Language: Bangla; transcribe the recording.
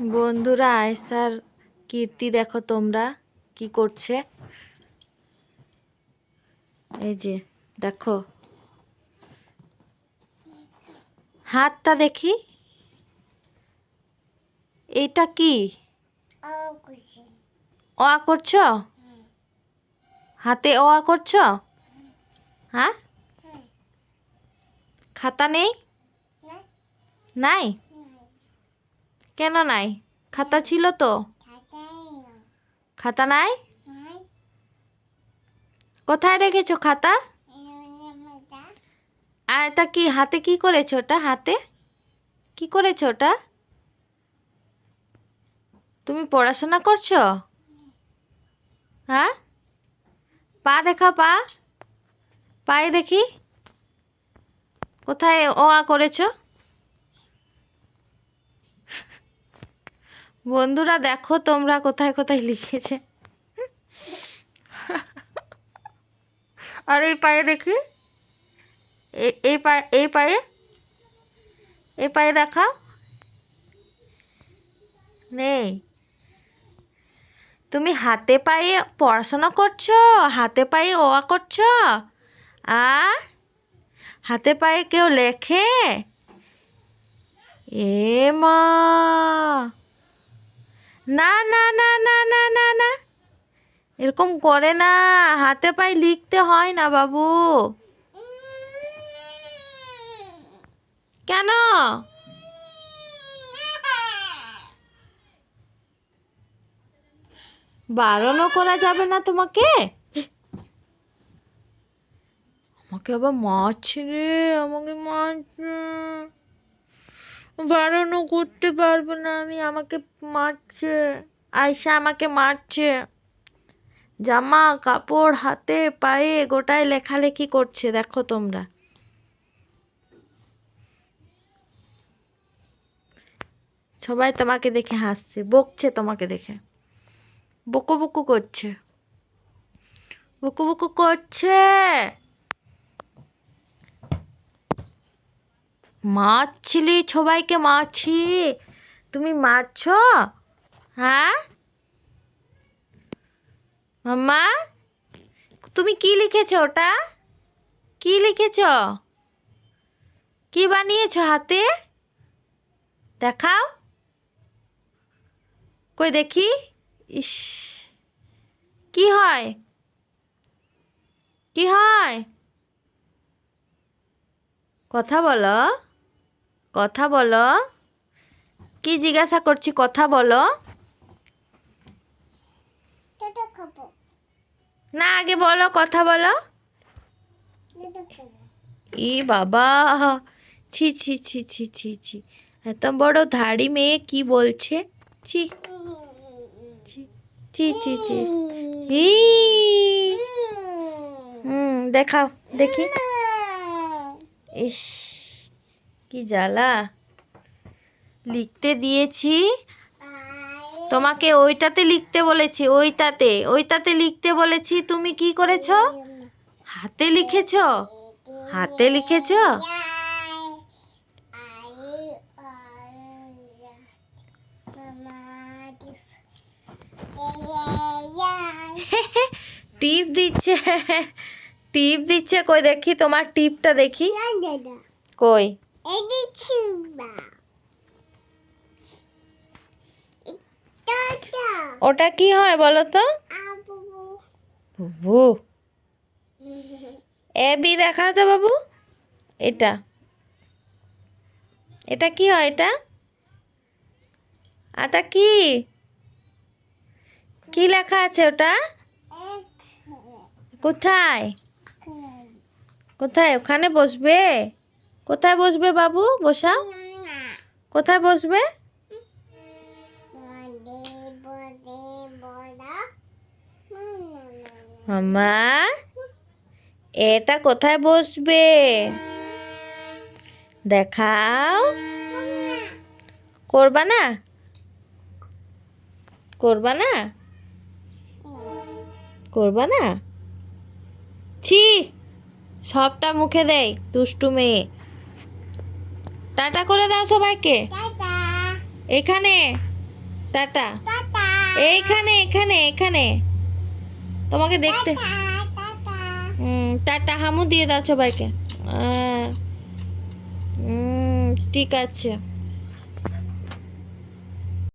বন্ধুরা আয়সার কীর্তি দেখো তোমরা কি করছে। এই যে দেখো। হাতটা দেখি। এইটা কি? অ করছ? হাতে অ করছ? হ্যাঁ? খাতা নেই। নাই? কেন নাই? খাতা ছিল তো? খাতা নাই? কোথায় রেখেছো খাতা? আর এটা কি, হাতে কি করেছ ওটা? হাতে? কি করেছ ওটা? তুমি পড়াশোনা করছ? হ্যাঁ? পা দেখা, পা। পায়ে দেখি। কোথায় ও আ করেছ? বন্ধুরা দেখো তোমরা কোথায় কোথায় লিখেছে। আর এই পায়ে দেখি। এই পায়ে এই পায়ে? এই পায়ে দেখাও। নেই। তুমি হাতে পায়ে পড়াশোনা করছ? হাতে পায়ে ও আ করছ? আ? হাতে পায়ে কেউ লেখে? এ মা। না না না না না না না। এরকম করে না, হাতে পায়ে লিখতে হয় না বাবু। কেন? বারণও করা যাবে না তোমাকে? আমাকে আবার মারছে রে, আমাকে মারছে। বারণও করতে পারব না, আমি আমাকে মারছে। আয়সা আমাকে মারছে। জামা, কাপড়, হাতে, পায়ে গোটায় লেখালেখি করছে, দেখো তোমরা। সবাই তোমাকে দেখে হাসছে, বকছে তোমাকে দেখে। বকু বকু করছে। বকু বকু করছে! মারছিলি সবাইকে, মারছি। তুমি মারছ? হ্যাঁ? মাম্মা, তুমি কি লিখেছ ওটা? কি লিখেছ? কি বানিয়েছ হাতে? দেখাও। কই দেখি? ইস, কি হয়? কি হয়? কথা বলো। কথা বলো। কি জিজ্ঞাসা করছি কথা বলো। না আগে বলো কথা বলো। ই বাবা ছি ছি ছি ছি ছি ছি। এত বড় ধাড়ি মেয়ে কি বলছে? ছি। ছি ছি ছি ছি। ই। হুম। দেখাও দেখি। ইস। কি জ্বালা? লিখতে দিয়েছি। তোমাকে ওইটাতে লিখতে বলেছি, ওইটাতে ওইটাতে লিখতে বলেছি, তুমি কি করেছ? হাতে লিখেছ? হাতে লিখেছ? টিপ দিচ্ছে টিপ দিচ্ছে কই দেখি, তোমার টিপটা দেখি। কই? ওটা কি হয় বলো তো? বুবু। এ বি দেখাও তো বাবু। এটা। এটা কি হয় এটা? আটা কি? কি লেখা আছে ওটা? কোথায়? কোথায়? ওখানে বসবে? কোথায় বসবে বাবু? বসাও কোথায় বসবে? মামা এটা কোথায় বসবে? দেখাও। করবা না? করবা না? করবা না? ছি, সবটা মুখে দেয়, দুষ্টু মেয়ে। টাটা করে দাও সবাইকে। এখানে। টাটা। এইখানে এখানে এখানে। তোমাকে দেখতে টাটা হামু দিয়ে দাও সবাইকে। ঠিক আছে।